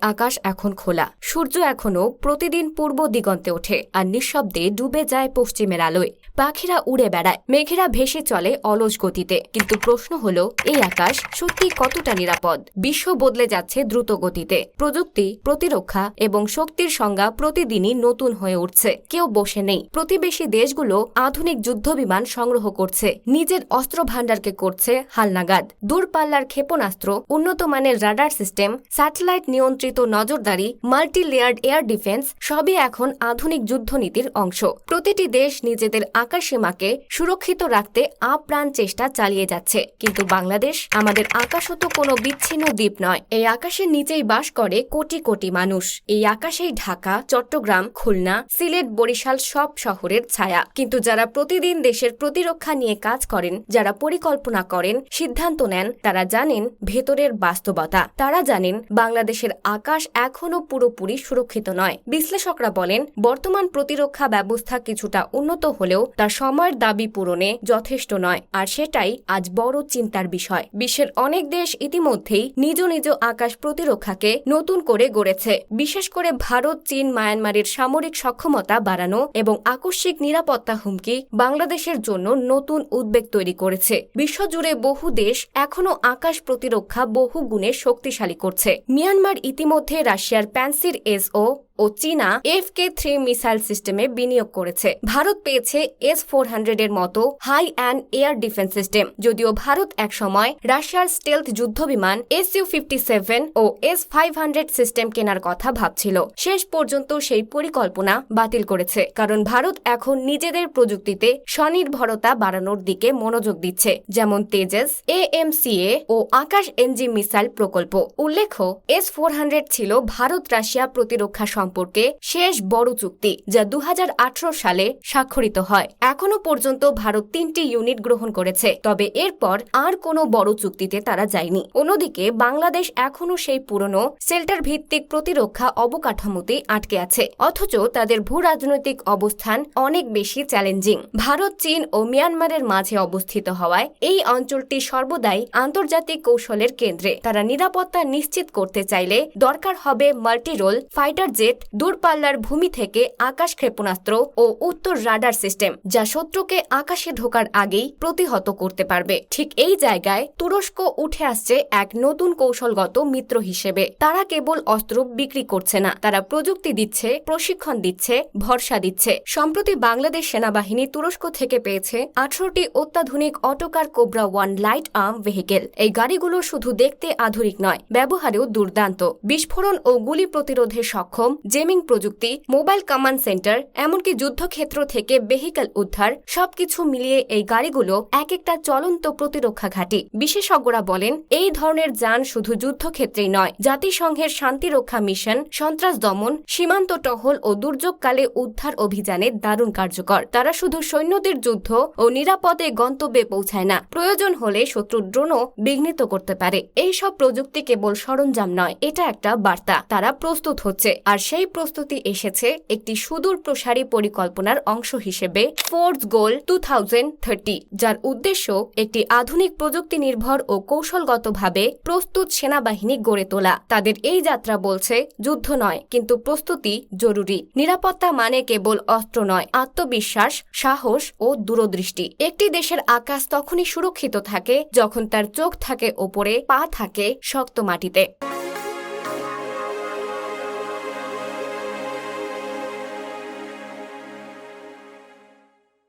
আকাশ এখন খোলা। সূর্য এখনও প্রতিদিন পূর্ব দিগন্তে ওঠে আর নিঃশব্দে ডুবে যায় পশ্চিমের আলোয়। পাখিরা উড়ে বেড়ায়, মেঘেরা ভেসে চলে অলস গতিতে। কিন্তু প্রশ্ন হলো, এই আকাশ সত্যি কতটা নিরাপদ? বিশ্ব বদলে যাচ্ছে দ্রুত গতিতে। প্রযুক্তি, প্রতিরক্ষা এবং শক্তির সংজ্ঞা প্রতিদিনই নতুন হয়ে উঠছে। কেউ বসে নেই। প্রতিবেশী দেশগুলো আধুনিক যুদ্ধবিমান সংগ্রহ করছে। নিজের অস্ত্র ভাণ্ডারকে করছে হালনাগাদ। দূরপাল্লার ক্ষেপণাস্ত্র উন্নত মানের রাডার সিস্টেম, স্যাটেলাইট নিয়ন্ত্রিত নজরদারি মাল্টি লেয়ার্ড এয়ার ডিফেন্স সবই এখন আধুনিক যুদ্ধনীতির অংশ। প্রতিটি দেশ নিজেদের আকাশসীমাকে সুরক্ষিত রাখতে আপ্রাণ চেষ্টা চালিয়ে যাচ্ছে। কিন্তু বাংলাদেশ আমাদের আকাশও তো কোনো বিচ্ছিন্ন দ্বীপ নয়। এই আকাশের নিচেই বাস করে কোটি কোটি মানুষ। এই আকাশেই ঢাকা, চট্টগ্রাম, খুলনা, সিলেট, বরিশাল সব শহরের ছায়া। কিন্তু যারা প্রতিদিন দেশের প্রতিরক্ষা নিয়ে কাজ করেন, যারা পরিকল্পনা করেন, সিদ্ধান্ত নেন, তারা জানেন ভেতরের বাস্তবতা। তারা জানেন বাংলাদেশের আকাশ এখনও পুরোপুরি সুরক্ষিত নয়। বিশ্লেষকরা বলেন, বর্তমান প্রতিরক্ষা ব্যবস্থা কিছুটা উন্নত হলেও তা সময়ের দাবি পূরণে যথেষ্ট নয়, আর সেটাই আজ বড় চিন্তার বিষয়। বিশ্বের অনেক দেশ ইতিমধ্যেই নিজ নিজ আকাশ প্রতিরক্ষাকে নতুন করে গড়েছে। বিশেষ করে ভারত, চীন, মায়ানমারের সামরিক সক্ষমতা বাড়ানো এবং আকস্মিক নিরাপত্তা হুমকি বাংলাদেশের জন্য নতুন উদ্বেগ তৈরি করেছে। বিশ্বজুড়ে বহু দেশ এখনও আকাশ প্রতিরক্ষা বহু গুণে শক্তিশালী করছে। মিয়ানমার ইতিমধ্যে রাশিয়ার প্যান্সির এসও চীনা এফ কে থ্রি মিসাইল সিস্টেমে বিনিয়োগ করেছে। ভারত পেয়েছে এস ফোর হান্ড্রেড এর মতো high end air defence system, যদিও ভারত একসময় রাশিয়ার স্টেলথ যুদ্ধবিমান এস ইউ ফিফটি সেভেন ও এস ফাইভ হান্ড্রেড সিস্টেম কেনার কথা ভাবছিল। শেষ পর্যন্ত সেই পরিকল্পনা বাতিল করেছে, কারণ ভারত এখন নিজেদের প্রযুক্তিতে স্বনির্ভরতা বাড়ানোর দিকে মনোযোগ দিচ্ছে, যেমন তেজস এএমসিএ ও আকাশ এনজি মিসাইল প্রকল্প। উল্লেখ্য, এস ফোর হান্ড্রেড ছিল ভারত রাশিয়া প্রতিরক্ষা সম্পর্কে শেষ বড় চুক্তি যা দু হাজার আঠারো সালে স্বাক্ষরিত হয়। এখনও পর্যন্ত ভারত তিনটি ইউনিট গ্রহণ করেছে, তবে এরপর আর কোনো বড় চুক্তিতে তারা যায়নি। অন্যদিকে বাংলাদেশ এখনও সেই পুরনো সেল্টার ভিত্তিক প্রতিরক্ষা অবকাঠামোতে আটকে আছে, অথচ তাদের ভূ রাজনৈতিক অবস্থান অনেক বেশি চ্যালেঞ্জিং। ভারত, চীন ও মিয়ানমারের মাঝে অবস্থিত হওয়ায় এই অঞ্চলটি সর্বদাই আন্তর্জাতিক কৌশলের কেন্দ্রে। তারা নিরাপত্তা নিশ্চিত করতে চাইলে দরকার হবে মাল্টিরোল, ফাইটার জেট দূরপাল্লার ভূমি থেকে আকাশ ক্ষেপণাস্ত্র ও উত্তর রাডার সিস্টেম, যা শত্রুকে আকাশে ঢোকার আগেই প্রতিহত করতে পারবে। ঠিক এই জায়গায় তুরস্ক উঠে আসছে এক নতুন কৌশলগত মিত্র হিসেবে। তারা কেবল অস্ত্র বিক্রি করছে না, তারা প্রযুক্তি দিচ্ছে, প্রশিক্ষণ দিচ্ছে, ভরসা দিচ্ছে। সম্প্রতি বাংলাদেশ সেনাবাহিনী তুরস্ক থেকে পেয়েছে আঠারোটি অত্যাধুনিক Otokar Cobra one light arm vehicle. এই গাড়িগুলো শুধু দেখতে আধুনিক নয়, ব্যবহারেও দুর্দান্ত। বিস্ফোরণ ও গুলি প্রতিরোধে সক্ষম জেমিং প্রযুক্তি, মোবাইল কমান্ড সেন্টার, এমনকি যুদ্ধক্ষেত্র থেকে ভেহিকেল উদ্ধার, সবকিছু মিলিয়ে এই গাড়িগুলো এক একটা চলন্ত প্রতিরক্ষা ঘাঁটি। বিশেষজ্ঞরা বলেন, এই ধরনের যান শুধু যুদ্ধক্ষেত্রেই নয়, জাতিসংঘের শান্তিরক্ষা মিশন, সন্ত্রাস দমন, সীমান্ত টহল ও দুর্যোগকালে উদ্ধার অভিযানে দারুণ কার্যকর। তারা শুধু সৈন্যদের যুদ্ধ ও নিরাপদে গন্তব্যে পৌঁছায় না, প্রয়োজন হলে শত্রুর ড্রোনও বিঘ্নিত করতে পারে। এই সব প্রযুক্তি কেবল সরঞ্জাম নয়, এটা একটা বার্তা। তারা প্রস্তুত হচ্ছে, আর সেই প্রস্তুতি এসেছে একটি সুদূর প্রসারী পরিকল্পনার অংশ হিসেবে ফোর্স গোল টু যার উদ্দেশ্য একটি আধুনিক প্রযুক্তি নির্ভর ও কৌশলগতভাবে প্রস্তুত সেনাবাহিনী গড়ে তোলা। তাদের এই যাত্রা বলছে, যুদ্ধ নয়, কিন্তু প্রস্তুতি জরুরি। নিরাপত্তা মানে কেবল অস্ত্র নয়, আত্মবিশ্বাস, সাহস ও দূরদৃষ্টি। একটি দেশের আকাশ তখনই সুরক্ষিত থাকে যখন তার চোখ থাকে ওপরে, পা থাকে শক্ত মাটিতে।